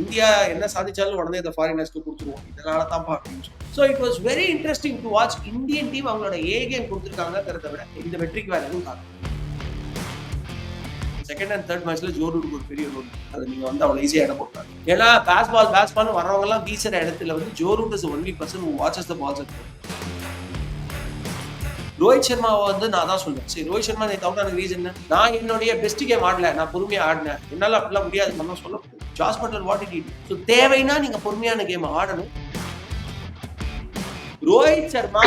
India என்ன சாதிச்சாலும் உடனே இந்த ஃபாரினர்ஸ்க்கு கொடுத்துருவோம். இதனால தான்ப்பா அப்படின்னு so it was very interesting to watch Indian team அவங்களோட ஏ கேம் கொடுத்துருக்காங்கிறத விட இந்த வெற்றிக்கு வேற எதுவும் காரணம் செகண்ட் அண்ட் தேர்ட் மேட்ச்ல ஜோரூருக்கு ஒரு பெரிய ரோல் அது நீங்க வந்து அவ்வளவு ஈஸியா இடம் போட்டாங்க. ஏன்னா பேஸ் பால் பேஸ் பால் வரவங்க எல்லாம் வீசுற இடத்துல வந்து Joe Root is only person watches the balls Rohit சர்மாவை வந்து நான் தான் சொல்றேன். சரி ரோஹித் சர்மா நீ தவிர ரீசன் நான் என்னுடைய பெஸ்ட் கேம் ஆடல. நான் பொறுமையா ஆடினேன். என்னால அப்படிலாம் முடியாது. நம்ம சொல்ல முடியும் Jos Buttler what it it so தேவைன்னா நீங்க பொறுமையான கேம் ஆடணும். ரோஹித் சர்மா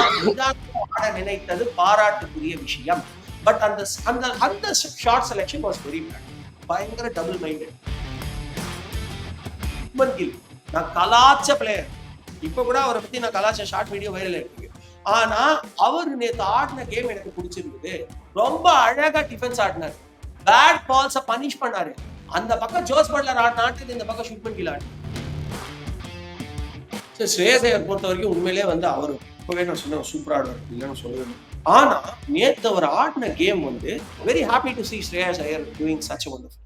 ஆட நினைத்தது பாராட்டுக்குரிய விஷயம். பட் அந்த அந்த அந்த shot selection was very bad பயங்கர டபுள் மைண்டட் சுப்மன் கில் நான் கலாச்ச பிளேயர் இப்போ கூட அவரை பத்தி நான் கலாச்ச ஷார்ட் வீடியோ வைரல் இருக்கு. ஆனா அவர் நேற்று ஆடின கேம் எனக்கு பிடிச்சிருந்தது. ரொம்ப அழகா டிஃபென்ஸ் ஆடினார். பேட் பால்ஸ பனிஷ் பண்ணாரு. அந்த பக்கம் ஜோஸ் பட்லர் ஆட்டத்துக்கு இந்த பக்கம் சுப்மன் கில் ஆடி ஸ்ரேயஸ் ஐயர் பொறுத்த வரைக்கும் உண்மையிலே வந்து அவர் இப்பவே நான் சொன்னேன் சூப்பர் ஆடுவார் இல்லைன்னு சொல்லுவேன் ஆனா நேத்து அவர் ஆடின கேம் வந்து very happy to see Shreyas Iyer doing such wonderful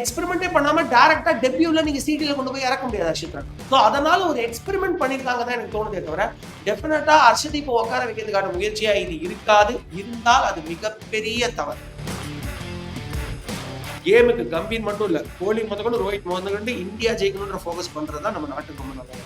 எக்ஸ்பெரிமெண்டே பண்ணாம டைரக்டா டெபியூல நீங்க சிடில கொண்டு போய் இறக்க முடியாது அர்ஷித் ஸோ அதனால ஒரு எக்ஸ்பெரிமெண்ட் பண்ணிருக்காங்க தான் எனக்கு தோணுதே தவிர டெஃபினட்டா அர்ஷத் இப்போ உட்கார வைக்கிறதுக்கான முயற்சியா இது இருக்காது. இருந்தால் அது மிகப்பெரிய தவறு. கேமுக்கு கம்பீர் மட்டும் இல்ல கோலி முதற்கொண்டு ரோஹித் முதற்கொண்டு இந்தியா ஜெயிக்கணும்ன்ற ஃபோக்கஸ் பண்றதா நம்ம நாட்டுக்கு ரொம்ப நல்லா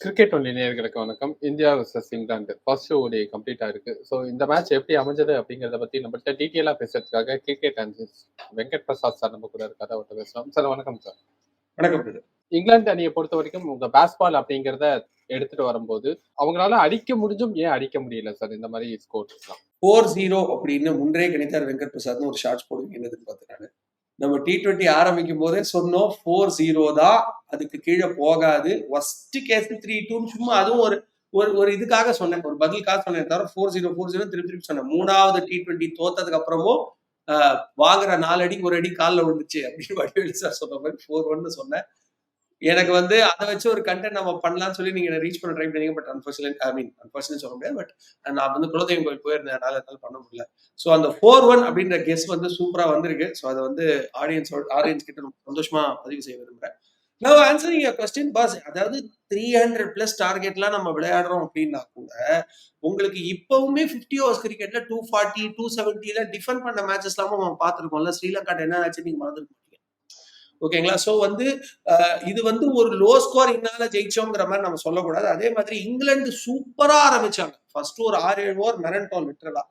கிரிக்கெட் ஒன்லி நேயர்களுக்கு வணக்கம். India versus England first ODI complete ஆயிருக்கு ஸோ இந்த மேட்ச் எப்படி அமைஞ்சது அப்படிங்கிறத பத்தி நம்மள்ட்ட டீட்டெயிலா பேசுறதுக்காக cricket analyst Venkat Prasad sir நம்ம கூட இருக்காரு. அவர்கிட்ட பேசலாம் சார் வணக்கம் சார் வணக்கம் பிரதர். இங்கிலாந்து அணியை பொறுத்த வரைக்கும் உங்க பேஸ்பால் அப்படிங்கிறத எடுத்துட்டு வரும்போது அவங்களால அடிக்க முடிஞ்சும் ஏன் அடிக்க முடியல சார் இந்த மாதிரி ஸ்கோர்ஸ்லாம் ஃபோர் ஜீரோ அப்படின்னு முன்றே கணித்தார் வெங்கட் பிரசாத்னு ஒரு ஷார்ட்ஸ் போடுவீங்கன்னு எதிர்பார்த்தேன் நம்ம டி ட்வெண்ட்டி ஆரம்பிக்கும் போதே சொன்னோம் ஃபோர் ஜீரோ தான் அதுக்கு கீழே போகாது. ஃபர்ஸ்ட் கேஸ் த்ரீ டூன்னு சும்மா அதுவும் ஒரு ஒரு ஒரு இதுக்காக சொன்னேன். ஒரு பதிலுக்காக சொன்னேன் தவிர ஃபோர் ஜீரோ ஃபோர் ஜீரோ திருப்பி திருப்பி சொன்னேன். மூணாவது டி டுவெண்ட்டி தோத்ததுக்கு அப்புறமும் வாங்குற நாலு அடி ஒரு அடி காலில் விழுந்துச்சு அப்படின்னு வடிவேலு சார் சொன்ன மாதிரி ஃபோர் ஒன்னு சொன்னேன். எனக்கு வந்து அதை வச்சு ஒரு கண்டென்ட் நம்ம பண்ணலாம்னு சொல்லி நீங்க ரீச் பண்ண ட்ரை பண்ணீங்க but unfortunate I mean unfortunate சொல்ல முடியாது பட் நான் வந்து குலதெய்வம் கோயில் போயிருந்தேன். அதனால என்னால பண்ண முடியல. ஸோ அந்த ஃபோர் ஒன் அப்படின்ற கெஸ் வந்து சூப்பரா வந்திருக்கு. ஸோ அதை வந்து ஆடியன்ஸ் ஆடியன்ஸ் கிட்ட ரொம்ப சந்தோஷமா பதிவு செய்ய விரும்புறேன். நான் ஆன்சரிங் கொஸ்டின் பாஸ் அதாவது த்ரீ ஹண்ட்ரட் பிளஸ் டார்கெட்லாம் நம்ம விளையாடுறோம் அப்படின்னா கூட உங்களுக்கு இப்பவுமே ஃபிஃப்டி ஓவர்ஸ் கிரிக்கெட்ல டூ ஃபார்ட்டி டூ செவன்ட்டில டிஃபெண்ட் பண்ண மேட்சஸ் எல்லாமும் நம்ம பார்த்துருக்கோம்ல. ஸ்ரீலங்கா என்ன ஆச்சு நீங்க மறந்துருக்கோம் ஓகேங்களா ஸோ வந்து இது வந்து ஒரு லோ ஸ்கோர் இன்னால ஜெயிச்சோங்கிற மாதிரி நம்ம சொல்லக்கூடாது. அதே மாதிரி இங்கிலாந்து சூப்பரா ஆரம்பிச்சாங்க. ஃபர்ஸ்ட் ஒரு ஆறு ஏழு ஓவர் மெரண்டோல் லிட்டரலா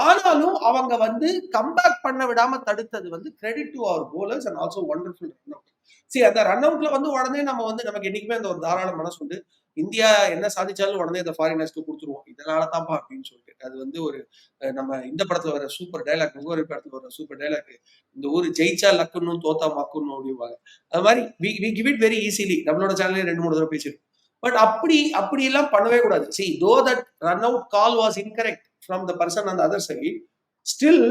ஆனாலும் அவங்க வந்து கம்பேக் பண்ண விடாம தடுத்தது வந்து credit to our bowlers and also wonderful run out சரி அந்த ரன் அவுட்ல வந்து உடனே நம்ம வந்து நமக்கு என்னைக்குமே அந்த ஒரு தாராள மனசு உண்டு. இந்தியா என்ன சாதிச்சாலும் உடனே இந்த ஃபாரினர்ஸ்க்கு கொடுத்துருவோம். இதனால தான்ப்பா அப்படின்னு சொல்லிட்டு. அது வந்து ஒரு நம்ம இந்த படத்துல வர சூப்பர் டைலாக் முகவரி படத்துல வர சூப்பர் டைலாக் இந்த ஊர் ஜெயிச்சா லக்குன்னு தோத்தா மக்குன்னு அப்படிம்பாங்க. அது மாதிரி we we give it very easily நம்மளோட சேனல்ல ரெண்டு மூணு தடவை பேசியிருக்கோம் பட் அப்படி அப்படி எல்லாம் பண்ணவே கூடாது. See though that run out call was incorrect from the person அந்த அதர் சைட் ஸ்டில்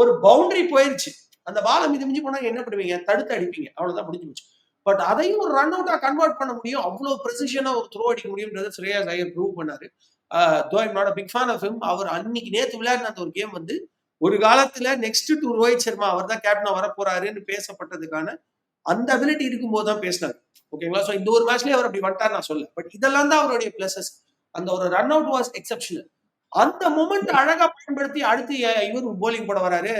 ஒரு பவுண்டரி போயிருச்சு. அந்த பாலை மிதி மிஞ்சி போனா என்ன பண்ணுவீங்க? தடுத்து அடிப்பீங்க. அவ்வளவுதான் முடிஞ்சு போச்சு. பட் அதையும் ஒரு ரன் அவுட்டா கன்வெர்ட் பண்ண முடியும். அவ்வளவு ப்ரெசிஷனா ஒரு த்ரோ அடிக்க முடியும்ன்றது ஸ்ரேயாஸ் ஐயர் ப்ரூவ் பண்ணாரு. Though I'm not big fan of him அவர் அன்னைக்கு நேத்து விளையாடின அந்த ஒரு கேம் வந்து ஒரு காலத்துல நெக்ஸ்ட் டு ரோஹித் சர்மா அவர் தான் கேப்டனா வரப்போறாருன்னு பேசப்பட்டதுக்கான அந்த அபிலிட்டி இருக்கும்போது தான் பேசினார். ஓகேங்களா ஸோ இந்த ஒரு மேட்ச்லயே அவர் அப்படி வட்டார் நான் சொல்ல பட் இதெல்லாம் தான் அவருடைய பிளஸஸ் அந்த ஒரு ரன் அவுட் வாஸ் எக்ஸப்ஷனல் அந்த மூமெண்ட் அழகா பயன்படுத்தி அடுத்து இவர் போலிங் போட வராரு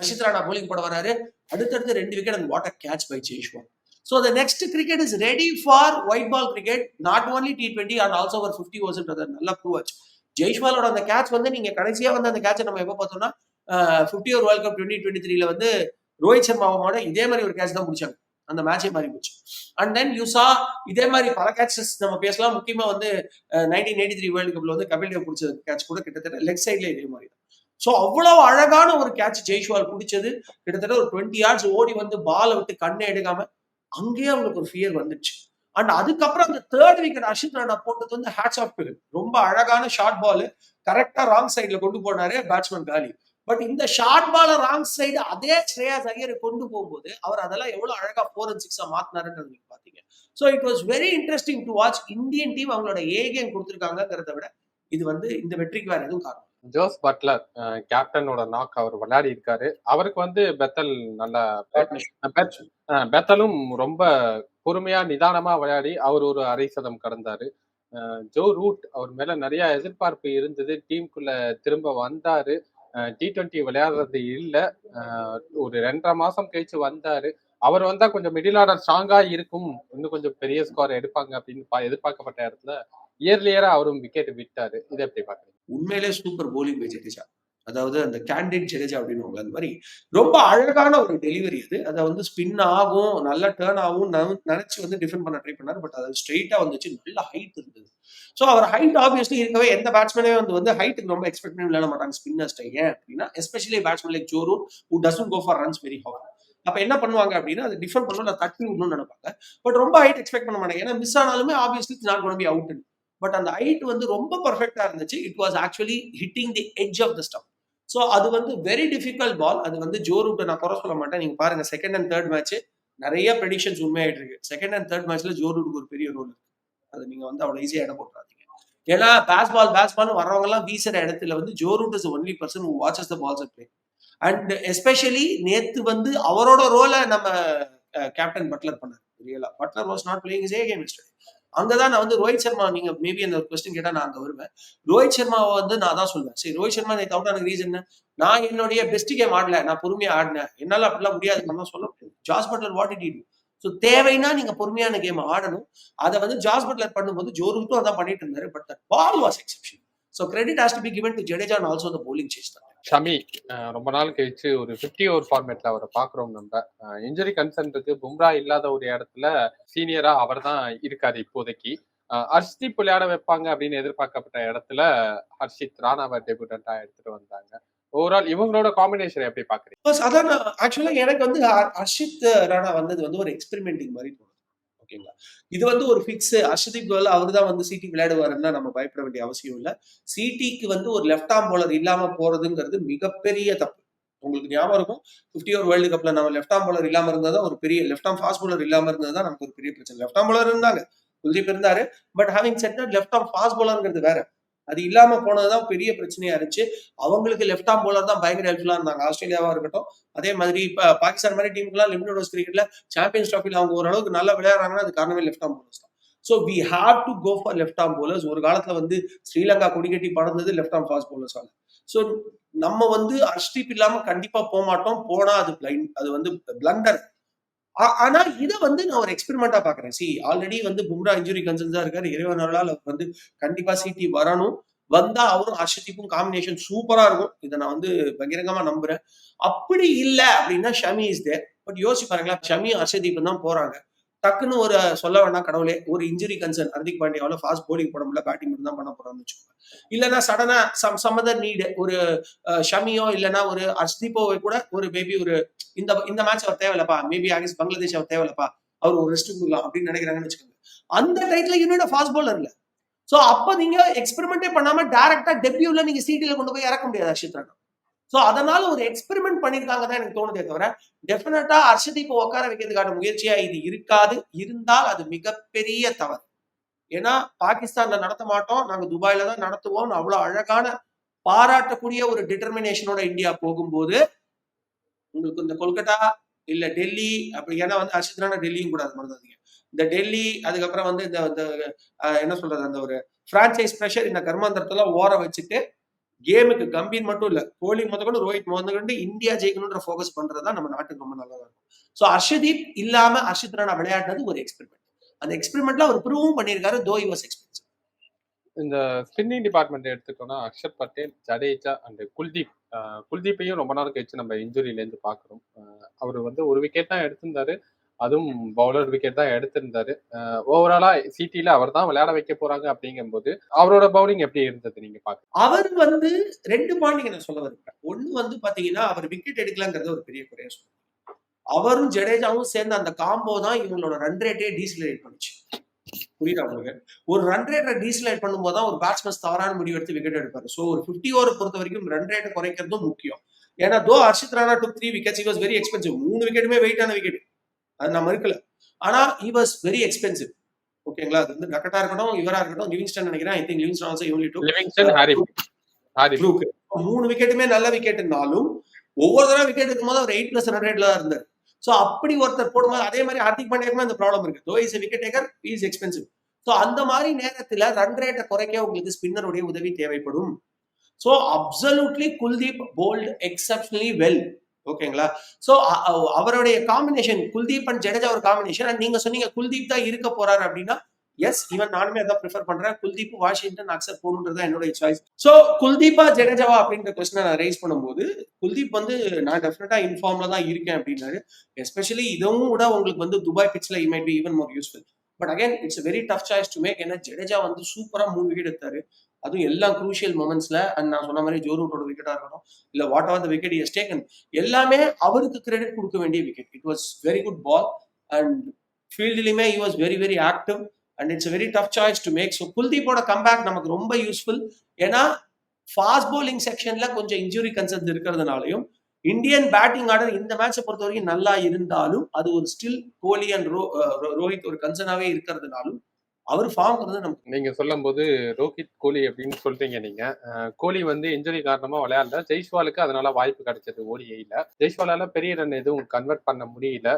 ரஷித் ராணா போலிங் போட வராரு. அடுத்தடுத்து ரெண்டு விக்கெட் அந்த what a catch by Jaiswal so the next cricket is ready for white ball cricket not only T twenty and also ஒரு ஃபிஃப்டி ஓவர்ஸ்ன்றது நல்லா ப்ரூவ் ஆச்சு. ஜெய்ஷ்வாலோட அந்த கேட்ச் வந்து நீங்க கடைசியா வந்து அந்த கேட்சை நம்ம எப்போ பார்த்தோம்னா fifty over world cup twenty twenty த்ரீல வந்து ரோஹித் சர்மாவோட இதே மாதிரி ஒரு கேட்ச் தான் முடிச்சாங்க. அந்த மேட்சே மாறி போச்சு. அண்ட் தென் யூசா இதே மாதிரி பல கேட்சஸ் நம்ம பேசலாம். முக்கியமா வந்து நைன்டீன் எயிட்டி த்ரீ வேர்ல்டு கப்ல வந்து கபில் தேவ் பிடிச்ச கேட்ச் கூட கிட்டத்தட்ட லெக் சைட்ல இதே மாதிரி தான். ஸோ அவ்வளவு அழகான ஒரு கேட்ச் ஜெய்ஷ்வால் பிடிச்சது கிட்டத்தட்ட ஒரு டுவெண்ட்டி யார்ட்ஸ் ஓடி வந்து பாலை விட்டு கண்ணை எடுக்காம அங்கேயே அவங்களுக்கு ஒரு ஃபியர் வந்துச்சு அண்ட் அதுக்கப்புறம் அந்த தேர்ட் விக்கெட் அர்ஷித் ராணா போட்டது வந்து ஹேட்ஸ் ஆஃப் டு ரொம்ப அழகான ஷார்ட் பால் கரெக்டா ராங் சைட்ல கொண்டு போனாரு பேட்ஸ்மேன் காலி. பட் இந்த ஷார்ட் பால ராங் சைடு அதே ஸ்ரேயாஸ் ஐயரை கொண்டு போகும்போது அவர் அதெல்லாம் எவ்வளவு அழகா ஃபோர் அண்ட் சிக்ஸா மாத்தினாருன்றது நீங்க பாத்தீங்க. So it was very interesting to watch Indian team அவங்களோட ஏ கேம் கொடுத்துருக்காங்கிறத விட இது வந்து இந்த வெற்றிக்கு வேற எதுவும் காரணம் ஜோஸ் பட்லர் கேப்டனோட நாக் அவர் விளையாடி இருக்காரு. அவருக்கு வந்து பெத்தல் நல்லா பெத்தலும் ரொம்ப பொறுமையா நிதானமா விளையாடி அவர் ஒரு அரை சதம் கடந்தாரு. ஜோ ரூட் அவர் மேல நிறைய எதிர்பார்ப்பு இருந்தது. டீமுக்குள்ள திரும்ப வந்தாரு. டி டுவெண்ட்டி விளையாடுறது இல்ல. ஒரு ரெண்டரை மாசம் கழிச்சு வந்தாரு. அவர் வந்தா கொஞ்சம் மிடில் ஆர்டர் ஸ்ட்ராங்கா இருக்கும். இன்னும் கொஞ்சம் பெரிய ஸ்கோர் எடுப்பாங்க அப்படின்னு பா- எதிர்பார்க்கப்பட்ட இடத்துல இயர்லியரா அவரும் விக்கெட் விட்டாரு. இதை எப்படி பாக்குறீங்க உண்மையிலே சூப்பர் போலிங் பை ஜடேஜா அதாவது அந்த கேண்டிட் ஜடேஜா அப்படின்னு அந்த மாதிரி ரொம்ப அழகான ஒரு டெலிவரி அது. அதை வந்து ஸ்பின் ஆகும் நல்லா டேர்ன் ஆகும் நினைச்சு வந்து டிஃபெண்ட் பண்ண ட்ரை பண்ணாரு. பட் அது ஸ்ட்ரெயிட்டா வந்துச்சு. நல்ல ஹைட் இருந்தது. ஸோ அவர் ஹைட் ஆப்வியஸ்லி இருக்கவே எந்த பேட்ஸ்மேனே வந்து வந்து ஹைட்டுக்கு ரொம்ப எக்ஸ்பெக்ட் பண்ணி விளையாட மாட்டாங்க ஸ்பின்னர்ஸ்ட ஏன் அப்படின்னா especially batsman like Joe Root who doesn't go for runs very hour அப்ப என்ன பண்ணுவாங்க அப்படின்னா அது டிஃபெண்ட் பண்ணணும் தட்டி விடணும்னு நினைப்பாங்க. பட் ரொம்ப ஹைட் எக்ஸ்பெக்ட் பண்ண மாட்டாங்க. ஏன்னா மிஸ் ஆனாலுமே ஆப்வியஸ்லி நான் குழம்பி பி அவுட் பட் அந்த ஹைட் வந்து ரொம்ப பர்ஃபெக்டா இருந்துச்சு. It was actually hitting the edge of the stump so அது வந்து வெரி டிஃபிகல்ட் பால் அது வந்து ஜோ ரூட்டை நான் குறை சொல்ல மாட்டேன். நீங்க பாருங்க செகண்ட் அண்ட் தேர்ட் மேட்ச் நிறைய ப்ரெடிக்ஷன்ஸ் உண்மையாயிட்டு இருக்கு செகண்ட் அண்ட் தேர்ட் மேட்ச்ல ஜோ ரூட்டுக்கு ஒரு பெரிய ரோல் இருக்கு. அது நீங்க வந்து அவ்வளவு ஈஸியா இடம் போட்டுறாதீங்க. ஏன்னா பேஸ் பால் பேஸ் பால் வர்றவங்க எல்லாம் வீசுற இடத்துல வந்து Joe Root is only person who watches the balls play and especially நேத்து வந்து அவரோட ரோலை நம்ம கேப்டன் பட்லர் பண்ணார். ரியலா Buttler was not playing is a game அங்கதான் நான் வந்து ரோஹித் சர்மா நீங்க மேபி அந்த கொஸ்டின் கேட்டா நான் அங்க வருவேன். ரோஹித் சர்மாவை வந்து நான் தான் சொல்வேன். சரி ரோஹித் சர்மா நேற்று அவுட் ஆன ரீசன் நான் என்னுடைய பெஸ்ட் கேம் ஆடல நான் பொறுமையா ஆடினேன். என்னால அப்படிலாம் முடியாது நம்ம சொல்ல முடியாது Jos Buttler what it it so தேவைன்னா நீங்க பொறுமையான கேம் ஆடணும். அதை வந்து ஜாஸ் பட்லர் பண்ணும்போது ஜோருக்கும் அதான் பண்ணிட்டு இருந்தாரு but that ball was exception so credit has to be given to Jadeja also the bowling chase தான். ஷமி ரொம்ப நாள் கழிச்சு ஒரு 50 ஓவர் ஃபார்மேட்ல அவரை பாக்குறோம் நம்ம. இன்ஜுரி கன்சர்ன் இருக்கு பும்ரா இல்லாத ஒரு இடத்துல சீனியரா அவர் தான் இருக்காரு இப்போதைக்கு. அஹ் ஹர்ஷ்தீப் விளையாட வைப்பாங்க அப்படின்னு எதிர்பார்க்கப்பட்ட இடத்துல ஹர்ஷித் ராணாவை டெபியூட்டா எடுத்துட்டு வந்தாங்க. ஓவரால் இவங்களோட காம்பினேஷன் எப்படி பாக்குறீங்க அதான் ஆக்சுவலா எனக்கு வந்து ஹர்ஷித் அர்ஷித் ராணா வந்தது வந்து ஒரு எக்ஸ்பெரிமெண்டிங் மாதிரி ஓகேங்களா? இது வந்து ஒரு ஃபிக்ஸ் அர்ஷதீப் கோல் அவர் தான் வந்து சிடி விளையாடுவாருன்னா நம்ம பயப்பட வேண்டிய அவசியம் இல்லை. சிடிக்கு வந்து ஒரு லெஃப்ட் ஆர்ம் போலர் இல்லாம போறதுங்கிறது மிகப்பெரிய தப்பு. உங்களுக்கு ஞாபகம் இருக்கும்? ஃபிஃப்டி ஓவர் வேர்ல்டு கப்ல நம்ம லெஃப்ட் ஆர்ம் போலர் இல்லாம தான் ஒரு பெரிய லெஃப்ட் ஆம் ஃபாஸ்ட் பவுலர் இல்லாம தான் நமக்கு ஒரு பெரிய பிரச்சனை. லெஃப்ட் ஆம் போலர் இருந்தாங்க. குல்தீப் இருந்தாரு. But having set left arm fast போலருங்கிறது வேற. அது இல்லாம போனதுதான் பெரிய பிரச்சனையா இருந்துச்சு. அவங்களுக்கு லெஃப்ட் ஆம் போலர் தான் பயங்கர ஹெல்ப்ஃபுல்லா இருந்தாங்க. ஆஸ்திரேலியாவா இருக்கட்டும் அதே மாதிரி இப்போ பாகிஸ்தான் மாதிரி டீமுக்குலாம் லிமிடெட் ஓவர்ஸ் கிரிக்கெட்ல சாம்பியன்ஸ் ட்ராஃபியில் அவங்க ஓரளவுக்கு நல்லா விளையாடுறாங்கன்னா அது காரணமே லெஃப்ட் ஆம் போலர்ஸ் தான். So we have to go for left arm bowlers ஒரு காலத்துல வந்து ஸ்ரீலங்கா கொடிகட்டி பறந்தது left arm fast bowlers so நம்ம வந்து அர்ஷ்தீப் இல்லாம கண்டிப்பா போக மாட்டோம் போனா அது பிளைண்ட் அது வந்து பிளண்டர் ஆனா இதை வந்து நான் ஒரு எக்ஸ்பெரிமெண்டா பாக்குறேன். சி ஆல்ரெடி வந்து பும்ரா இன்ஜுரி கன்சர்ன்ஸா இருக்காரு. இறைவன் அருளால் அவர் வந்து கண்டிப்பா சீட்டி வரணும். வந்தா அவரும் ஹர்ஷதீப்பும் காம்பினேஷன் சூப்பரா இருக்கும். இதை நான் வந்து பகிரங்கமா நம்புறேன். அப்படி இல்லை அப்படின்னா ஷமி இஸ் தேர் பட் யோசிச்சு பாருங்களேன். ஷமி ஹர்ஷதீப் தான் போறாங்க. டக்குன்னு ஒரு சொல்ல வேணாம் கடவுளே ஒரு இன்ஜுரி கன்சர்ன் ஹர்திக் பாண்டியாவில் ஃபாஸ்ட் போலிங் போட முடியல பேட்டிங் மட்டும் தான் பண்ண போறான்னு வச்சுக்கோங்க. இல்லைன்னா சடனா சம் சமதர் நீடு ஒரு ஷமியோ இல்லைன்னா ஒரு ஹர்ஷ்தீப்போவை கூட ஒரு மேபி ஒரு இந்த இந்த மேட்ச் அவர் தேவையில்லப்பா மேபி ஆகிஸ் பங்களாதேஷ் அவர் தேவையில்லப்பா அவர் ஒரு ரெஸ்ட் கொடுக்கலாம் அப்படின்னு நினைக்கிறாங்கன்னு வச்சுக்கோங்க. அந்த டைத்துல யூனிட் ஃபாஸ்ட் போலர் இல்ல. சோ அப்ப நீங்க எக்ஸ்பெரிமெண்டே பண்ணாம டேரக்டா டெபியூல நீங்க சிடில கொண்டு போய் இறக்க முடியாது ஹர்ஷித் ராணா ஸோ அதனால ஒரு எக்ஸ்பெரிமெண்ட் பண்ணியிருக்காங்க தான் எனக்கு தோணுதே தவிர டெஃபினட்டா ஹர்ஷதீப் உட்கார வைக்கிறதுக்கான முயற்சியா இது இருக்காது. இருந்தால் அது மிகப்பெரிய தவறு. ஏன்னா பாகிஸ்தான்ல நடத்த மாட்டோம். நாங்க துபாயில தான் நடத்துவோம் அவ்வளோ அழகான பாராட்டக்கூடிய ஒரு டிட்டர்மினேஷனோட இந்தியா போகும்போது உங்களுக்கு இந்த கொல்கத்தா இல்ல டெல்லி அப்படி ஏன்னா வந்து ஹர்ஷித் டெல்லியும் கூட அது மறந்துடாதீங்க. இந்த டெல்லி அதுக்கப்புறம் வந்து இந்த இந்த, என்ன சொல்றது அந்த ஒரு பிரான்சைஸ் ப்ரெஷர் இந்த கர்மாந்திரத்தெல்லாம் ஓர வச்சுட்டு கேமுக்கு கம்பீர் மட்டும் இல்ல கோலி முதற்கொண்டு ரோஹித் முதற்கொண்டு இந்தியா ஜெயிக்கணுன்ற ஃபோக்கஸ் பண்றதா நம்ம நாட்டுக்கு ரொம்ப நல்லதா இருக்கும். ஸோ ஹர்ஷதீப் இல்லாம ஹர்ஷித் ராணா விளையாடுறது ஒரு எக்ஸ்பெரிமெண்ட் அந்த எக்ஸ்பெரிமெண்ட்ல அவர் ப்ரூவும் பண்ணியிருக்காரு தோ இ வாஸ் எக்ஸ்பென்சிவ் இந்த ஸ்பின்னிங் டிபார்ட்மெண்ட் எடுத்துட்டோம்னா அக்ஷர் பட்டேல் ஜடேஜா அண்ட் குல்தீப். குல்தீப்பையும் ரொம்ப நாள் கழிச்சு நம்ம இன்ஜுரியிலேருந்து இருந்து பாக்குறோம் அவர் வந்து ஒரு விக்கெட் தான் எடுத்திருந்தாரு. அதுவும் பவுலர் விக்கெட் தான் எடுத்திருந்தாரு. ஓவராலா சிட்டில அவர் தான் விளையாட வைக்க போறாங்க அப்படிங்கும்போது அவரோட பவுலிங் எப்படி இருந்தது நீங்க பாக்க அவர் வந்து ரெண்டு பாயிண்ட் நான் சொல்ல வரேன் ஒண்ணு வந்து பாத்தீங்கன்னா அவர் விக்கெட் எடுக்கலங்கிறது ஒரு பெரிய குறைய சொல்லுவேன் அவரும் ஜடேஜாவும் சேர்ந்த அந்த காம்போ தான் இவங்களோட ரன் ரேட்டே டீசலேட் பண்ணுச்சு. புரியுதா உங்களுக்கு? ஒரு ரன் ரேட்டை டீசலேட் பண்ணும்போது தான் ஒரு பேட்ஸ்மேன் தவறான முடிவு எடுத்து விக்கெட் எடுப்பாரு. ஸோ ஒரு ஃபிஃப்டி ஓவர் பொறுத்த வரைக்கும் ரன் ரேட்டை குறைக்கிறதும் முக்கியம். ஏன்னா though Harshit Rana took three wickets was very expensive மூணு விக்கெட்டுமே வெயிட்டான விக்கெட் அது நான் மறுக்கல ஆனா he வாஸ் வெரி எக்ஸ்பென்சிவ் ஓகேங்களா அது வந்து நக்கட்டா இருக்கட்டும் இவரா இருக்கட்டும் லிவிங்ஸ்டன் நினைக்கிறேன். I think Livingstone also too Livingstone Harry மூணு விக்கெட்டுமே நல்ல விக்கெட்னாலும் ஒவ்வொரு தடவை விக்கெட் இருக்கும்போது அவர் எயிட் பிளஸ் ரன் ரேட்ல தான் இருந்தார். ஸோ அப்படி ஒருத்தர் போடும்போது அதே மாதிரி ஹார்திக் பாண்டியாக்குமே அந்த ப்ராப்ளம் இருக்கு. Though is wicket taker is expensive so அந்த மாதிரி நேரத்துல ரன் ரேட்டை குறைக்க உங்களுக்கு ஸ்பின்னருடைய உதவி தேவைப்படும். So absolutely Kuldeep bowled exceptionally well ஓகேங்களா? ஸோ அவருடைய காம்பினேஷன் குல்தீப் அண்ட் ஜடேஜா ஒரு காம்பினேஷன் அண்ட் நீங்க சொன்னீங்க குல்தீப் தான் இருக்க போறாரு அப்படின்னா எஸ் ஈவன் நானுமே அதான் ப்ரிஃபர் பண்றேன். குல்தீப் வாஷிங்டன் அக்செப்ட் போகணுன்றது என்னுடைய சாய்ஸ் ஸோ குல்தீப்பா ஜடேஜாவா அப்படின்ற கொஸ்டினை நான் ரைஸ் பண்ணும்போது குல்தீப் வந்து நான் டெஃபினட்டா இன்ஃபார்ம்ல தான் இருக்கேன் அப்படின்னாரு. எஸ்பெஷலி இதுவும் கூட உங்களுக்கு வந்து Dubai பிட்ச்ல he be even more useful but again it's very tough choice to make ஏன்னா ஜடேஜா வந்து சூப்பரா மூணு விக்கெட் எடுத்தாரு. அதுவும் எல்லா குரூஷியல் மூமெண்ட்ஸ்ல அண்ட் நான் சொன்ன மாதிரி ஜோ ரூட்டோட விக்கெட்டா இருக்கட்டும் இல்ல what are the wicket is taken எல்லாமே அவருக்கு கிரெடிட் கொடுக்க வேண்டிய wicket it was very good ball and ஃபீல்ட்லயுமே he was very very active and it's very tough choice to make so குல்தீப்போட comeback நமக்கு ரொம்ப யூஸ்ஃபுல் ஏன்னா ஃபாஸ்ட் போலிங் செக்ஷன்ல கொஞ்சம் injury concerns இருக்கிறதுனாலையும் இந்தியன் பேட்டிங் ஆர்டர் இந்த மேட்சை பொறுத்த வரைக்கும் நல்லா இருந்தாலும் அது ஒரு ஸ்டில் கோலி அண்ட் ரோ ரோ- ரோஹித் ஒரு கன்சர்னாவே இருக்கிறதுனாலும் அவர் ஃபார்ம் வந்து நமக்கு நீங்க சொல்லும் போது ரோஹித் கோலி அப்படின்னு சொல்றீங்க நீங்க. கோலி வந்து இன்ஜுரி காரணமா விளையாடல. ஜெய்ஸ்வாலுக்கு அதனால வாய்ப்பு கிடைச்சது ஓடிஐல. ஜெய்ஸ்வாலால பெரிய ரன் எதுவும் கன்வெர்ட் பண்ண முடியல.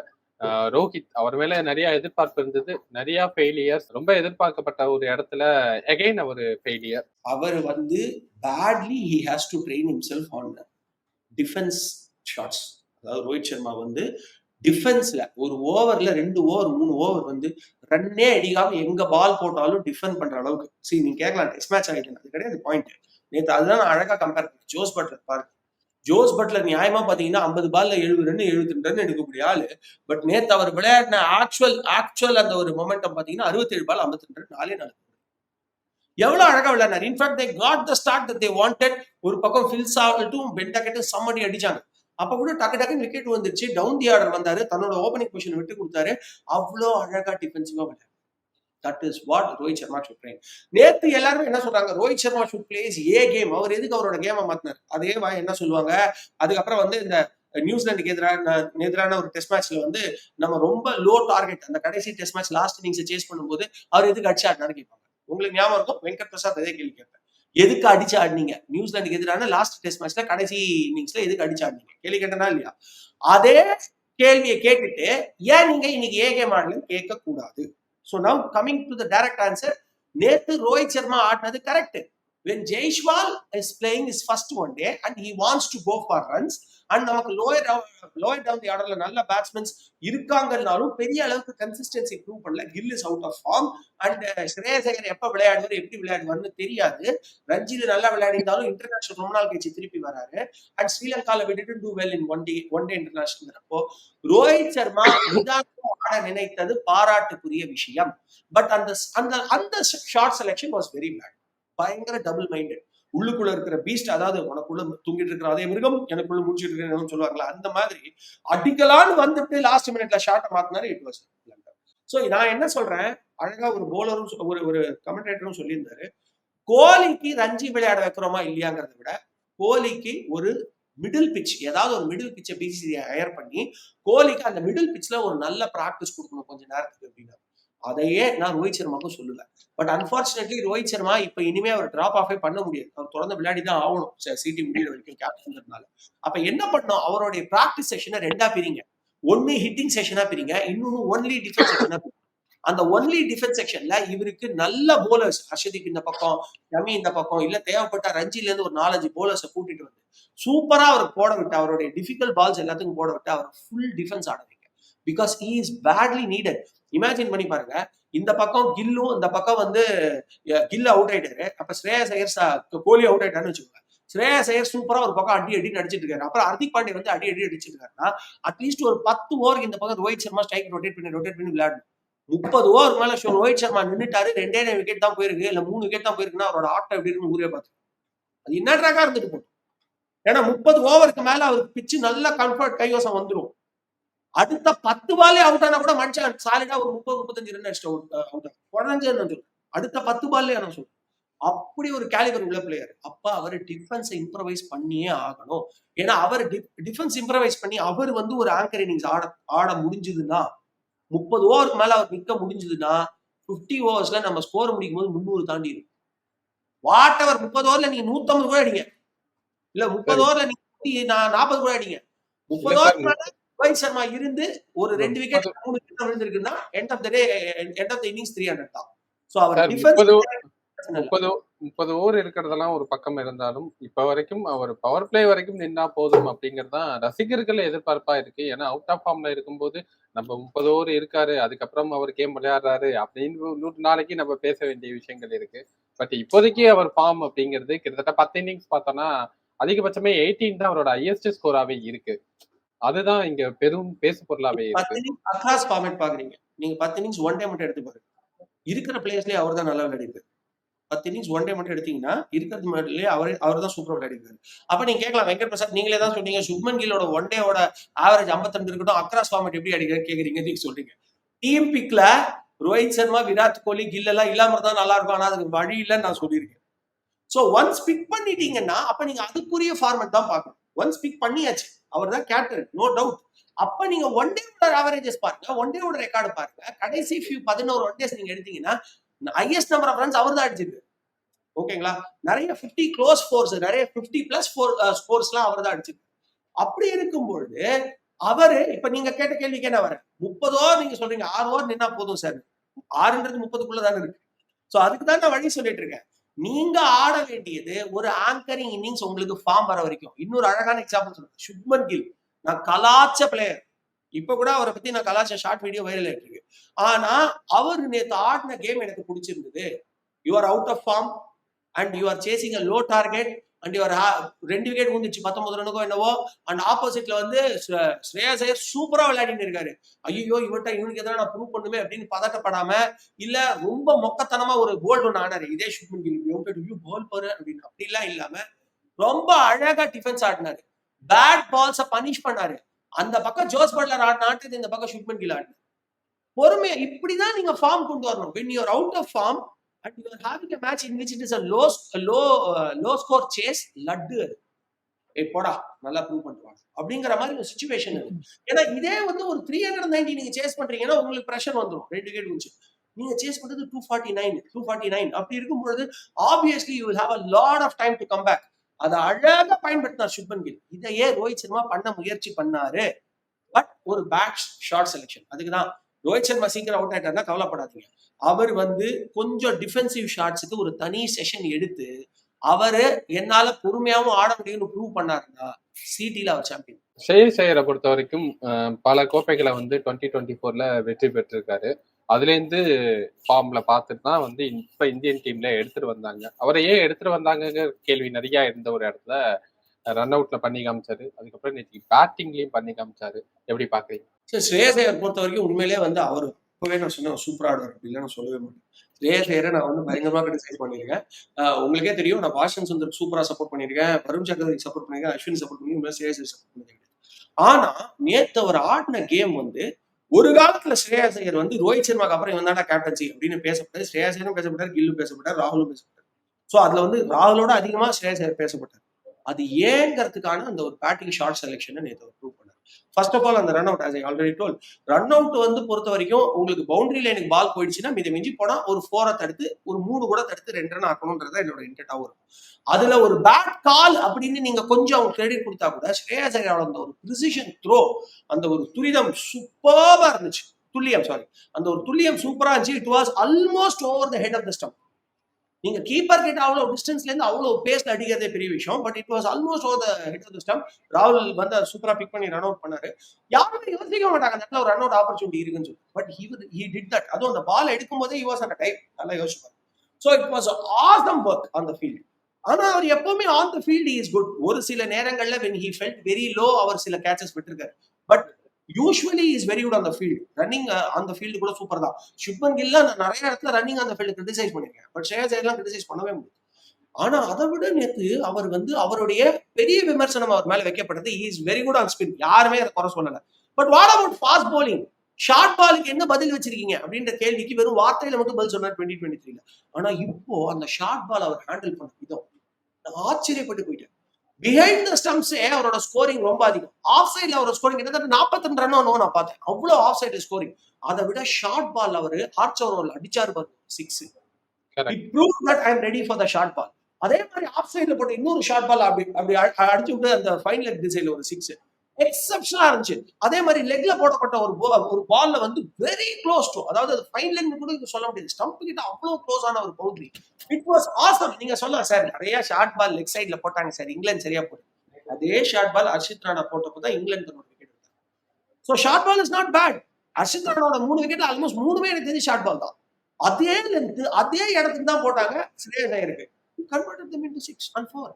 ரோஹித் அவர் மேல நிறைய எதிர்பார்ப்பு இருந்தது. நிறைய ஃபெயிலியர்ஸ் ரொம்ப எதிர்பார்க்கப்பட்ட ஒரு இடத்துல எகைன் அவர் ஃபெயிலியர் அவர் வந்து badly he has to train himself on defence shots அதாவது ரோஹித் சர்மா வந்து டிஃபென்ஸ்ல ஒரு ஓவர்ல ரெண்டு ஓவர் மூணு ஓவர் வந்து ரன்னே அடிக்காம எங்க பால் போட்டாலும் டிஃபெண்ட் பண்ற அளவுக்கு. சரி நீங்க கேட்கலாம் டெஸ்ட் மேட்ச் ஆகிட்டு அது கிடையாது பாயிண்ட் நேற்று அதுதான் அழகா கம்பேர் பண்ணி ஜோஸ் பட்லர் பாருங்க. ஜோஸ் பட்லர் நியாயமா பாத்தீங்கன்னா ஐம்பது பால்ல எழுபது ரன் எழுபத்தி ரன் எடுக்கக்கூடிய ஆளு. பட் நேத்து அவர் விளையாடின ஆக்சுவல் ஆக்சுவல் அந்த ஒரு மொமெண்டம் பாத்தீங்கன்னா அறுபத்தேழு பால் ஐம்பத்தி ரெண்டு ரன் நாலே நாலு எவ்வளவு அழகா விளையாடினார். In fact they got the start they wanted ஒரு பக்கம் ஃபில்ஸ் ஆகட்டும் பென்டாக்கெட்டு சம்மடி அடிச்சாங்க. அப்ப கூட டக்கு டக்குன்னு விக்கெட் வந்துருச்சு. டவுன் தி ஆர்டர் வந்தாரு. தன்னோட ஓப்பனிங் பொசிஷன் விட்டு கொடுத்தாரு. அவ்வளோ அழகா டிஃபென்சிவா விளையாடு that is what Rohit Sharma should play நேத்து எல்லாருமே என்ன சொல்றாங்க? Rohit Sharma should plays a game அவர் எதுக்கு அவரோட கேமை மாத்தினார்? அதே வா என்ன சொல்லுவாங்க? அதுக்கப்புறம் வந்து இந்த நியூசிலாந்துக்கு எதிரான எதிரான ஒரு டெஸ்ட் மேட்ச்ல வந்து நம்ம ரொம்ப லோ டார்கெட் அந்த கடைசி test match last innings chase பண்ணும்போது அவர் எதுக்கு அடிச்சு ஆடினாரு கேட்பாங்க. உங்களுக்கு ஞாபகம் இருக்கும் வெங்கட் பிரசாத் அதே கேள்வி கேட்பேன் எதுக்கு அடிச்சு ஆடினீங்க நியூசிலாந்துக்கு எதிரான லாஸ்ட் டெஸ்ட் மேட்ச்ல கடைசி இன்னிங்ஸ்ல எதுக்கு அடிச்சு ஆடினீங்க கேள்வி கேட்டனா இல்லையா? அதே கேள்வியை கேட்டுட்டு ஏன் நீங்க இன்னைக்கு ஏ மாடலும் கேட்க கூடாது so now coming to the direct answer நேத்து Rohit Sharma ஆடினது correct when Jaiswal is playing is first one day and he wants to go for runs and நமக்கு லோயர் லோயர் டவுன் தி ஆர்டர்ல நல்ல பேட்ஸ்மென்ஸ் இருக்காங்கன்னாலும் பெரிய அளவுக்கு கன்சிஸ்டன்சி ப்ரூவ் பண்ணல. Uh, Gill is out of form and ஸ்ரேயசேகர் எப்போ விளையாடுவார் எப்படி விளையாடுவார்னு தெரியாது. ரஞ்சித் நல்லா விளையாடிருந்தாலும் இன்டர்நேஷனல் ரொம்ப நாள் கழிச்சு திருப்பி வராரு. அண்ட் ஸ்ரீலங்கால விட்டுட்டு do well in one day one day international அப்போ ரோஹித் சர்மா நிதானம் ஆட நினைத்தது பாராட்டுக்குரிய விஷயம். பட் அந்த அந்த அந்த shot selection was very bad பயங்கர டபுள் மைண்டட் உள்ளுக்குள்ள இருக்கிற பீஸ்ட் அதாவது உனக்குள்ள தூங்கிட்டு இருக்கிற அதே மிருகம் எனக்குள்ள முடிச்சிட்டு இருக்கிறேன்னு சொல்லுவாங்களா அந்த மாதிரி அடிக்கலான்னு வந்துட்டு லாஸ்ட் மினிட்ல ஷார்ட்டை மாத்தினாரு இட் வாஸ் ஸோ நான் என்ன சொல்றேன்? அழகா ஒரு போலரும் ஒரு ஒரு கமெண்டேட்டரும் சொல்லியிருந்தாரு. கோலிக்கு ரஞ்சி விளையாட வைக்கிறோமா இல்லையாங்கிறத விட கோலிக்கு ஒரு மிடில் பிச் ஏதாவது ஒரு மிடில் பிச்சை பிசிசி ஹையர் பண்ணி கோலிக்கு அந்த மிடில் பிச்சில் ஒரு நல்ல ப்ராக்டிஸ் கொடுக்கணும் கொஞ்ச நேரத்துக்கு அப்படின்னா. அதையே நான் ரோஹித் சர்மாவுக்கும் சொல்லல. பட் அன்பார்ச்சுனேட்லி ரோஹித் சர்மா இப்ப இனிமே அவர் டிராப் ஆஃபே பண்ண முடியாது. அவர் தொடர்ந்து விளையாடி தான் ஆகணும் சிடி முடியிற வரைக்கும் கேப்டன்ங்கிறதுனால அப்ப என்ன பண்ணோம்? அவருடைய ப்ராக்டிஸ் செஷனை ரெண்டா பிரிங்க. ஒன்னு ஹிட்டிங் செஷனா பிரிங்க இன்னொன்னு ஒன்லி டிஃபென்ஸ் செஷனா பிரிங்க. அந்த ஒன்லி டிஃபென்ஸ் செக்ஷன்ல இவருக்கு நல்ல போலர்ஸ் ஹர்ஷதீப் இந்த பக்கம் ரமி இந்த பக்கம் இல்ல தேவைப்பட்ட ரஞ்சில இருந்து ஒரு நாலஞ்சு போலர்ஸை கூட்டிட்டு வந்து சூப்பரா அவருக்கு போட விட்டு அவருடைய டிஃபிகல்ட் பால்ஸ் எல்லாத்துக்கும் போட விட்டு அவர் full defence ஆடுறீங்க because he is badly needed imagine பண்ணி பாருங்க. இந்த பக்கம் கில்லும் இந்த பக்கம் வந்து கில் அவுட் ஆயிட்டாரு. அப்ப ஸ்ரேயஸ் ஐயர் கோலி அவுட் ஆயிட்டாருன்னு வச்சுக்கோங்க. ஸ்ரேயஸ் ஐயர் சூப்பரா ஒரு பக்கம் அடி அடி அடிச்சிட்டு இருக்காரு. அப்புறம் ஹர்திக் பாண்டே வந்து அடி அடி அடிச்சிட்டு இருக்காருன்னா அட்லீஸ்ட் ஒரு பத்து ஓவருக்கு இந்த பக்கம் ரோஹித் சர்மா ஸ்ட்ரைக் ரொட்டேட் பண்ணி ரொட்டேட் பண்ணி விளையாடணும். முப்பது ஓவர் மேல ஷோ ரோஹித் சர்மா நின்னுட்டாரு. ரெண்டே விக்கெட் தான் போயிருக்கு. இல்ல மூணு விக்கெட் தான் போயிருக்குன்னா அவரோட ஆட்டம் எப்படி இருக்குன்னு ஊரே பார்த்து அது என்ன ட்ராக்கா இருந்துட்டு போகும் ஏன்னா முப்பது ஓவருக்கு மேல அவருக்கு பிச்சு நல்ல கம்ஃபர்ட் கைவசம் வந்துடும் அடுத்த பத்து பாலே அவுட் ஆனா கூட மனுஷன் சாலிடா ஒரு முப்பது முப்பத்தஞ்சு ரன் அடிச்சுட்டு அவுட் அவுட் குறைஞ்சு அடுத்த பத்து பால்லே நான் சொல்றேன் அப்படி ஒரு கேலிபர் உள்ள பிளேயர் அப்ப அவர் டிஃபென்ஸை இம்ப்ரவைஸ் பண்ணியே ஆகணும். ஏன்னா அவர் டிஃபென்ஸ் இம்ப்ரவைஸ் பண்ணி அவர் வந்து ஒரு ஆங்கர் இன்னிங்ஸ் ஆட ஆட முடிஞ்சதுன்னா முப்பது ஓவருக்கு மேல அவர் நிக்க முடிஞ்சதுன்னா பிப்டி ஓவர்ஸ்ல நம்ம ஸ்கோர் முடிக்கும் போது முந்நூறு தாண்டி இருக்கும். வாட் எவர் முப்பது ஓவர்ல நீங்க நூத்தம்பது கூட அடிங்க. இல்ல முப்பது ஓவர்ல நீங்க நாற்பது கூட அடிங்க. முப்பது ஓவர் ரோஹித் சர்மா இருந்து ஒரு ரெண்டு விக்கெட் முப்பது மூணு wicket விழுந்திருக்குன்னா end of the day end of the innings three hundred தான். சோ அவர் முப்பது முப்பது ஓவர் இருக்கிறதெல்லாம் ஒரு பக்கம் இருந்தாலும் இப்ப வரைக்கும் அவர் பவர் பிளே வரைக்கும் நின்னா போதும் அப்படிங்கிறது தான் ரசிகர்கள் எதிர்பார்ப்பா இருக்கு. ஏன்னா அவுட் ஆஃப் ஃபார்ம்ல இருக்கும்போது நம்ம முப்பது ஓவர் இருக்காரு அதுக்கப்புறம் அவர் கேம் விளையாடுறாரு அப்படின்னு நூறு நாளைக்கு நம்ம பேச வேண்டிய விஷயங்கள் இருக்கு. பட் இப்போதைக்கு அவர் ஃபார்ம் அப்படிங்கிறது கிட்டத்தட்ட பத்து இன்னிங்ஸ் பார்த்தோம்னா அதிகபட்சமே எயிட்டீன் தான் அவரோட ஹையஸ்ட் ஸ்கோராவே இருக்கு. அதுதான் இங்க பெரும் பேசு பொருளாவே அக்ராஸ் ஃபார்மேட் பாக்குறீங்க. நீங்க பத்து இன்னிங்ஸ் ஒன் டே மட்டும் எடுத்து பாருங்க. இருக்கிற பிளேயர்ஸ்லயே அவர் தான் நல்லா விளையாடிருக்காரு. பத்து இன்னிங்ஸ் ஒன் டே மட்டும் எடுத்தீங்கன்னா இருக்கிறது மட்டும் அவர் அவர் தான் சூப்பரா விளையாடிருக்காரு. அப்ப நீங்க கேட்கலாம் வெங்கட் பிரசாத் நீங்களே தான் சொன்னீங்க சுப்மன் கில்லோட ஒன் டேவோட ஆவரேஜ் 52 இருக்கட்டும் அக்ராஸ் ஃபார்மேட் எப்படி அடிக்கிறாரு கேக்குறீங்க நீங்க சொல்றீங்க. டீம் பிக்ல ரோஹித் சர்மா விராட் கோலி கில் எல்லாம் இல்லாம இருந்தா நல்லா இருக்கும் ஆனா அதுக்கு வழி இல்லைன்னு நான் சொல்லியிருக்கேன். சோ ஒன்ஸ் பிக் பண்ணிட்டீங்கன்னா அப்ப நீங்க அதுக்குரிய ஃபார்மேட் தான் பார்க்கணும். ஒன்ஸ் பிக் பண்ணியாச்சு அவர் தான் கேப்டன் நோ டவுட் அப்ப நீங்க ஒன் டேவோட ஆவரேஜஸ் பாருங்க ஒன் டேவோட ரெக்கார்டு பாருங்க. கடைசி ஃபியூ பதினோரு ஒன் டேஸ் நீங்க எடுத்தீங்கன்னா ஹையஸ்ட் நம்பர் ஆஃப் ரன்ஸ் அவர் தான் அடிச்சிருக்கு ஓகேங்களா? நிறைய 50 க்ளோஸ் ஃபோர்ஸ் நிறைய 50 பிளஸ் ஃபோர் ஸ்கோர்ஸ்லாம் uh, அவர் தான் அடிச்சிருக்கு அப்படி இருக்கும்பொழுது அவரு இப்ப நீங்க கேட்ட கேள்விக்கு என்ன வர? முப்பது ஓவர் நீங்க சொல்றீங்க ஆறு ஓவர் நின்னா போதும் சார். ஆறுன்றது முப்பதுக்குள்ள தானே இருக்கு. சோ அதுக்கு தான் நான் வழி சொல்லிட்டு இருக்கேன். நீங்க ஆட வேண்டியது ஒரு ஆங்கரிங் இன்னிங்ஸ் உங்களுக்கு ஃபார்ம் வர வரைக்கும். இன்னொரு அழகான எக்ஸாம்பிள் சொல்றேன். சுப்மன் கில். நான் கலாச்ச பிளேயர் இப்ப கூட அவரை பத்தி நான் கலாச்ச ஷார்ட் வீடியோ வைரல் ஆயிட்டு இருக்கு. ஆனா அவர் நேற்று ஆடின கேம் எனக்கு பிடிச்சிருந்தது. You are out of form and you are chasing a low target and இவர் ரெண்டு விக்கெட் முடிஞ்சிச்சு பத்தொன்பது ரனுக்கோ என்னவோ அண்ட் ஆப்போசிட்ல வந்து ஸ்ரே- ஸ்ரேயஸ் ஐயர் சூப்பரா விளையாடிட்டு இருக்காரு. ஐயோ இவர்கிட்ட இவனுக்கு எதனா நான் ப்ரூவ் பண்ணுமே அப்படின்னு பதட்டப்படாம இல்ல ரொம்ப மொக்கத்தனமா ஒரு போல்டு ஒன்று ஆனாரு. இதே ஷூட்மன் கில் யூ போல் பாரு அப்படின்னு. அப்படிலாம் இல்லாம ரொம்ப அழகா டிஃபென்ஸ் ஆடினாரு. பேட் பால்ஸ பனிஷ் பண்ணாரு. அந்த பக்கம் ஜோஸ் பட்லர் ஆடின ஆட்டது இந்த பக்கம் ஷூட்மன் கில் ஆடினாரு. பொறுமையா இப்படிதான் நீங்க ஃபார்ம் கொண்டு வரணும். When you're out of form and you are having a match in which it is a low low low score chase laddu அது ஏய் போடா நல்லா ப்ரூவ் பண்ணுவாங்க அப்படிங்கிற மாதிரி ஒரு சுச்சுவேஷன் இருக்கு. ஏன்னா இதே வந்து ஒரு த்ரீ ஹண்ட்ரட் நைன்டி நீங்க சேஸ் பண்றீங்கன்னா உங்களுக்கு ப்ரெஷர் வந்துடும் ரெண்டு விக்கெட் முடிச்சு நீங்க சேஸ் பண்றது two forty nine two forty nine அப்படி இருக்கும்பொழுது obviously you have a lot of time to come back அதை அழகா பயன்படுத்தினார் சுப்மன் கில் இதையே ரோஹித் சர்மா பண்ண முயற்சி பண்ணாரு. பட் ஒரு பேட் ஷார்ட் செலெக்ஷன் அதுக்கு தான் ரோஹித் சர்மா சீக்கிரம் அவுட் ஆயிட்டாருன்னா கவலைப்படாதீங்க. அவர் வந்து கொஞ்சம் டிஃபென்சிவ் ஷாட்ஸுக்கு ஒரு தனி செஷன் எடுத்து அவரு என்னால பொறுமையாவும் ஆட முடியும்னு ப்ரூவ் பண்ணாருன்னா சிடில அவர் சாம்பியன் ஷெயர் ஷெயரை பொறுத்த வரைக்கும் பல கோப்பைகளை வந்து டுவெண்ட்டி டுவெண்ட்டி ஃபோர்ல வெற்றி பெற்றிருக்காரு. அதுலேருந்து ஃபார்ம்ல பார்த்துட்டு தான் வந்து இப்போ இந்தியன் டீம்ல எடுத்துட்டு வந்தாங்க. அவரை ஏன் எடுத்துட்டு வந்தாங்கங்கிற கேள்வி நிறைய இருந்த ஒரு இடத்துல ரன் அவுட்ல பண்ணி காமிச்சாரு. அதுக்கப்புறம் நேற்று பேட்டிங்லயும் பண்ணி காமிச்சாரு. எப்படி பாக்குறீங்க? சரி ஸ்ரேயசையர் பொறுத்த வரைக்கும் உண்மையிலேயே வந்து அவர் இப்பவே நான் சொன்னேன் சூப்பரா ஆடுவார் அப்படிலாம் நான் சொல்லவே மாட்டேன். ஸ்ரேயசையரை ஐயரை நான் வந்து பயங்கரமாக கிரிட்டிசைஸ் பண்ணியிருக்கேன். உங்களுக்கே தெரியும் நான் வாஷன் சுந்தர் சூப்பரா சப்போர்ட் பண்ணியிருக்கேன். வருண் சக்கரவர்த்தி சப்போர்ட் பண்ணியிருக்கேன் அஸ்வின் சப்போர்ட் பண்ணியிருக்கேன் ஸ்ரேயஸ் சப்போர்ட் பண்ணியிருக்கேன் ஆனா நேத்து அவர் ஆடின கேம் வந்து ஒரு காலத்துல ஸ்ரேயஸ் ஐயர் வந்து ரோஹித் சர்மாக்கு அப்புறம் இவன் கேப்டன்சி அப்படின்னு பேசப்பட்டது ஸ்ரேயஸ் ஐயரும் பேசப்பட்டார் கில்லும் பேசப்பட்டார் ராகுலும் பேசப்பட்டார். ஸோ அதுல வந்து ராகுலோட அதிகமா ஸ்ரேயஸ் ஐயர் பேசப்பட்டார். அது ஏங்கிறதுக்கான அந்த ஒரு பேட்டிங் ஷார்ட் செலெக்ஷனை நேற்று ப்ரூவ் பண்ணார். ஃபர்ஸ்ட் ஆஃப் ஆல் அந்த run out as I already told run out வந்து பொறுத்த வரைக்கும் உங்களுக்கு பவுண்டரி லைனுக்கு பால் போயிடுச்சுன்னா மித மிஞ்சி போனால் ஒரு ஃபோரை தடுத்து ஒரு மூணு கூட தடுத்து ரெண்டு ரன் ஆக்கணும்ன்றது என்னோட இன்டென்ட்டாகவும் இருக்கும். அதுல ஒரு பேட் கால் அப்படின்னு நீங்க கொஞ்சம் அவங்க கிரெடிட் கொடுத்தா கூட ஸ்ரேயஸ் ஐயரோட அந்த ஒரு ப்ரிசிஷன் த்ரோ அந்த ஒரு துரிதம் சூப்பர்வா இருந்துச்சு. துல்லியம் சாரி அந்த ஒரு துல்லியம் சூப்பரா இருந்துச்சு. It was almost over the head of the stump நீங்க கீப்பர் கிட்ட அவ்வளவு டிஸ்டன்ஸ்ல இருந்து அவ்வளவு பேஸ்ல அடிக்கிறதே பெரிய விஷயம். But it was almost oh the head of system ராகுல் வந்து சூப்பரா பிக் பண்ணி ரன் அவுட் பண்ணாரு. யாருமே யோசிக்க மாட்டாங்க அந்த இடத்துல ஒரு ரன் அவுட் ஆப்பர்ச்சுனிட்டி இருக்குன்னு சொல்லி. But he he did that அதுவும் அந்த பால் எடுக்கும் போதே ஹி வாஸ் அட் டைம் நல்லா யோசிப்பாரு so it was awesome work on the field ஆனா அவர் எப்பவுமே on the field is good ஒரு சில நேரங்கள்ல when he felt very low அவர் சில கேச்சஸ் விட்டுருக்காரு. But usually is very good அந்த ஃபீல்டு ரன்னிங் அந்த ஃபீல்டு கூட சூப்பர் தான். சுப்மன் கில்ல நான் நிறைய இடத்துல ரன்னிங் அந்த ஃபீல்டு கிரிட்டிசைஸ் பண்ணிருக்கேன். பட் ஷேர் எல்லாம் கிரிட்டிசைஸ் பண்ணவே முடியும் ஆனா அதை விட நேத்து அவர் வந்து அவருடைய பெரிய விமர்சனம் அவர் மேல வைக்கப்பட்டது is very good on spin யாருமே அதை குறை சொல்லல. But what about fast bowling short பாலுக்கு என்ன பதில் வச்சிருக்கீங்க? அப்படின்ற கேள்விக்கு வெறும் வார்த்தையில மட்டும் பதில் சொன்னார் டுவெண்ட்டி டுவெண்ட்டி த்ரீல ஆனா இப்போ அந்த ஷார்ட் பால் அவர் ஹேண்டில் பண்ண விதம் நான் ஆச்சரியப்பட்டு போயிட்டேன். பிஹைண்ட் த ஸ்டம்ப்ஸே அவரோட ஸ்கோரிங் ரொம்ப அதிகம். ஆஃப் சைட்ல அவரோட ஸ்கோரிங் கிட்டத்தட்ட நாற்பத்தி ரெண்டு ரன் நான் பார்த்தேன். அவ்வளவு ஆஃப் சைடு ஸ்கோரிங் அதை விட ஷார்ட் பால் அவரு ஆர்ச் ஓவர் அடிச்சாரு பாரு six prove that I am ready for the short ball அதே மாதிரி ஆஃப் சைடுல போட்ட இன்னொரு ஷார்ட் பால் அப்படி அப்படி அடிச்சு விட்டு அந்த ஃபைன் லெக் திசையில ஒரு சிக்ஸ் எக்ஸப்ஷனா இருந்துச்சு. அதே மாதிரி லெக்ல போடப்பட்ட ஒரு ஒரு பால்ல வந்து வெரி க்ளோஸ் டு அதாவது அது ஃபைன் லைன் கூட இங்க சொல்ல முடியாது. ஸ்டம்ப் கிட்ட அவ்வளவு க்ளோஸ் ஆன ஒரு பவுண்டரி இட் வாஸ் ஆசம் நீங்க சொல்லலாம் சார் நிறைய ஷார்ட் பால் லெக் சைடுல போட்டாங்க சார். இங்கிலாந்து சரியா போட்டு அதே ஷார்ட் பால் அர்ஷித் ராணா போட்டப்போ தான் இங்கிலாந்து தன்னோட விக்கெட் எடுத்தாங்க so short ball is not bad Harshit ராணாவோட மூணு விக்கெட் ஆல்மோஸ்ட் மூணுமே எனக்கு தெரிஞ்சு ஷார்ட் பால் தான். அதே லென்த் அதே இடத்துக்கு தான் போட்டாங்க. ஸ்ரேயஸ் இருக்கு. Convert them into six and four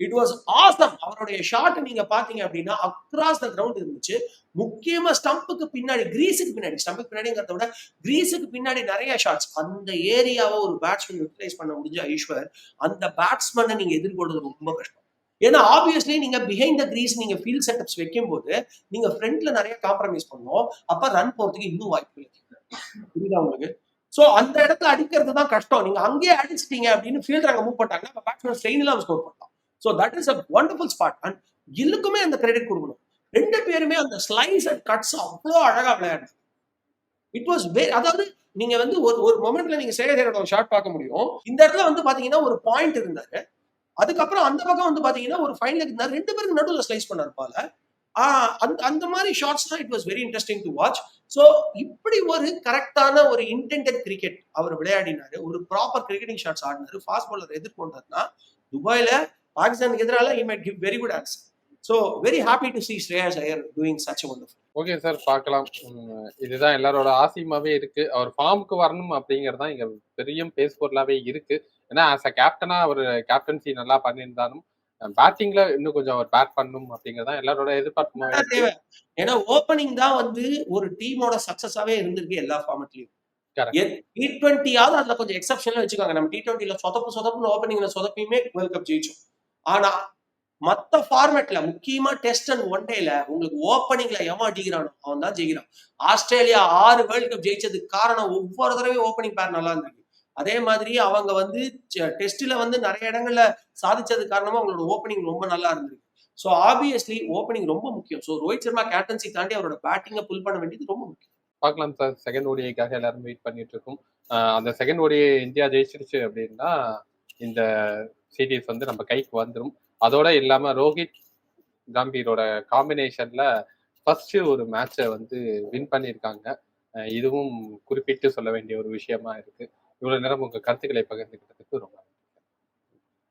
it was awesome அவருடைய ஷாட் நீங்க பாத்தீங்க அப்படின்னா அக்ராஸ் த கிரவுண்ட் இருந்துச்சு. முக்கியமா ஸ்டம்புக்கு பின்னாடி கிரீஸுக்கு பின்னாடி ஸ்டம்புக்கு பின்னாடிங்கிறத விட கிரீஸுக்கு பின்னாடி நிறைய ஷாட்ஸ் அந்த ஏரியாவை ஒரு பேட்ஸ்மேன் யூட்டிலைஸ் பண்ண முடிஞ்ச ஐஸ்வர் அந்த பேட்ஸ்மேனை நீங்க எதிர்கொள்றது ரொம்ப கஷ்டம். ஏன்னா ஆப்வியஸ்லி நீங்க பிஹைண்ட் த கிரீஸ் நீங்க ஃபீல்ட் செட்டப்ஸ் வைக்கும் போது நீங்க ஃப்ரண்ட்ல நிறைய காம்ப்ரமைஸ் பண்ணுவோம் அப்ப ரன் போறதுக்கு இன்னும் வாய்ப்பு இல்லை புரியுதா உங்களுக்கு? சோ அந்த இடத்துல அடிக்கிறது தான் கஷ்டம். நீங்க அங்கேயே அடிச்சிட்டீங்க அப்படின்னு ஃபீல்டர் அங்க மூவ் பண்ணிட்டாங்கன்னா அப்ப பேட்ஸ்மேன் ஸ்ட்ரெயின் ஸ்கோர் பண்ணலாம். So that is a wonderful spot and கில்லுக்குமே அந்த கிரெடிட் கொடுக்கணும். ரெண்டு பேருமே அந்த ஸ்லைஸ் அண்ட் கட்ஸ் அவ்வளோ அழகா விளையாடுறாங்க இட் வாஸ் வே அதாவது நீங்க வந்து ஒரு ஒரு மொமெண்ட்ல நீங்க சேகரோட ஒரு ஷாட் பார்க்க முடியும். இந்த இடத்துல வந்து பாத்தீங்கன்னா ஒரு பாயிண்ட் இருந்தாரு. அதுக்கப்புறம் அந்த பக்கம் வந்து பாத்தீங்கன்னா ஒரு ஃபைனல் இருந்தாரு ரெண்டு பேருக்கு நடுவில் ஸ்லைஸ் பண்ணாரு பால. ஆஹ் அந்த அந்த மாதிரி ஷார்ட்ஸ் தான் it was very interesting to watch so இப்படி ஒரு கரெக்டான ஒரு இன்டென்டட் கிரிக்கெட் அவர் விளையாடினாரு. ஒரு ப்ராப்பர் கிரிக்கெட்டிங் ஷாட்ஸ் ஆடினாரு. ஃபாஸ்ட் பாலர் எதிர்கொண்டாருன்னா துபாயில பாகிஸ்தானுக்கு எதிரால he might give very good answer so very happy to see Shreyas Iyer doing such wonderful okay sir பார்க்கலாம். இதுதான் எல்லாரோட ஆசையுமாவே இருக்கு. அவர் ஃபார்முக்கு வரணும் அப்படிங்கிறது தான் இங்க பெரிய பேஸ் பொருளாவே இருக்கு. ஏன்னா ஆஸ் அ கேப்டனா அவர் கேப்டன்சி நல்லா பண்ணியிருந்தாலும் பேட்டிங்ல இன்னும் கொஞ்சம் அவர் பேட் பண்ணணும் அப்படிங்கிறது தான் எல்லாரோட எதிர்பார்ப்புமாவே இருக்கு. தேவை ஏன்னா ஓப்பனிங் தான் வந்து ஒரு டீமோட சக்சஸாவே இருந்திருக்கு எல்லா ஃபார்மட்லயும். டி டுவெண்ட்டியாவது அதுல கொஞ்சம் எக்ஸப்ஷன்ல வச்சுக்கோங்க. நம்ம டி டுவெண்ட்டில சொதப்பு சொதப்புன்னு ஓப்பனிங்ல சொதப்பியுமே வேர்ல்ட் கப் ஜெயிச்சோம். ஆனா மத்த ஃபார்மேட்ல முக்கியமா டெஸ்ட் அண்ட் ஒன் டேல உங்களுக்கு ஓப்பனிங்ல எவன் அடிக்கிறானோ அவன் தான் ஜெயிக்கிறான். ஆஸ்திரேலியா ஆறு வேர்ல்ட் கப் ஜெயிச்சதுக்கு காரணம் ஒவ்வொரு தடவையும் ஓப்பனிங் பேர் நல்லா இருந்திருக்கு. அதே மாதிரி அவங்க வந்து டெஸ்ட்ல வந்து நிறைய இடங்கள்ல சாதிச்சது காரணமா அவங்களோட ஓப்பனிங் ரொம்ப நல்லா இருந்திருக்கு. ஸோ ஆப்வியஸ்லி ஓப்பனிங் ரொம்ப முக்கியம். ஸோ ரோஹித் சர்மா கேப்டன்சி தாண்டி அவரோட பேட்டிங்கை புல் பண்ண வேண்டியது ரொம்ப முக்கியம். பார்க்கலாம் சார். செகண்ட் ஓடிஐக்காக எல்லாரும் வெயிட் பண்ணிட்டு இருக்கோம். அந்த செகண்ட் ஓடிஐ இந்தியா ஜெயிச்சிருச்சு அப்படின்னா இந்த சீரீஸ் வந்து நம்ம கைக்கு வந்துடும் அதோட இல்லாம ரோஹித் கம்பீரோட காம்பினேஷன்ல ஃபர்ஸ்ட் ஒரு மேட்சை வந்து வின் பண்ணியிருக்காங்க. இதுவும் குறிப்பிட்டு சொல்ல வேண்டிய ஒரு விஷயமா இருக்கு. இவ்வளவு நேரம் உங்க கருத்துக்களை பகிர்ந்துக்கிட்டதுக்கு ரொம்ப